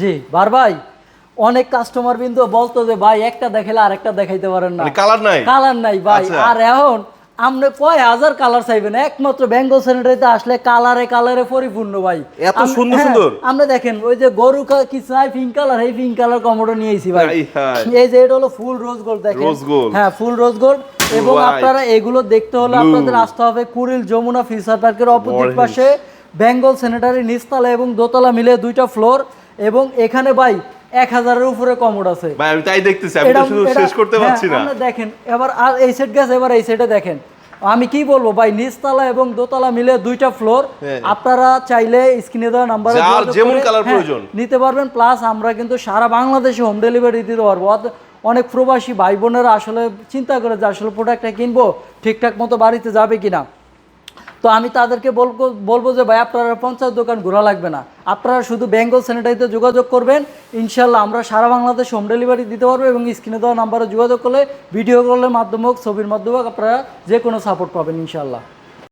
জি বার ভাই অনেক কাস্টমার বিন্দু বলতো যে ভাই একটা দেখালে আরেকটা দেখাইতে পারেন না। মানে কালার নাই? কালার নাই ভাই। আচ্ছা। আর এখন আপনি কয় হাজার কালার চাইবেন? একমাত্র বেঙ্গল স্যানিটারিতে আসলে কালারে কালারে পরিপূর্ণ ভাই। এত সুন্দর হ্যাঁ, সুন্দর? আপনি দেখেন ওই যে গরু কি চাই পিঙ্ক কালার এই পিঙ্ক কালার কমোডো নিয়েছি ভাই। এই যে এটা হলো ফুল রোজ গোল্ড দেখেন। হ্যাঁ ফুল রোজ গোল্ড এবং আপনারা এগুলো দেখতে হলে আপনাদের আসতে হবে কুড়িল যমুনা ফিউচার পার্কের অপোজিট পাশে। বেঙ্গল স্যানিটারি নিচতলা এবং দোতলা মিলে দুইটা ফ্লোর এবং এখানে ভাই এক হাজারের উপরে কমোড আছে। ভাই আমি তাই দেখতেছি আমি তো শুধু শেষ করতে হ্যাঁ, পারছি না। দেখেন এবার আর এই সেট গেছে এবার এই সেটে দেখেন। আমি কি বলব ভাই নিচতলা এবং দোতলা মিলে দুইটা ফ্লোর হ্যাঁ। আপনারা চাইলে স্ক্রিনে দেওয়া নাম্বারে যার যেমন colour হ্যাঁ, প্রয়োজন। নিতে পারবেন। প্লাস আমরা কিন্তু সারা বাংলাদেশে হোম ডেলিভারি দিতে পারব। অনেক প্রবাসী ভাই বোনেরা আসলে চিন্তা করে যে আসলে প্রোডাক্টটা কিনবো ঠিকঠাক মতো বাড়িতে যাবে কিনা। তো আমি তাদেরকে বলব বলব যে ভাই, আপনারা পঞ্চাশ দোকান ঘোরা লাগবে না। আপনারা শুধু বেঙ্গল স্যানিটারিতে যোগাযোগ করবেন। ইনশাল্লাহ আমরা সারা বাংলাদেশ হোম ডেলিভারি দিতে পারব এবং স্ক্রিনে দেওয়া নাম্বারে যোগাযোগ করলে, ভিডিও কলের মাধ্যমে হোক, ছবির মাধ্যমে হোক, আপনারা যে কোনো সাপোর্ট পাবেন ইনশাল্লাহ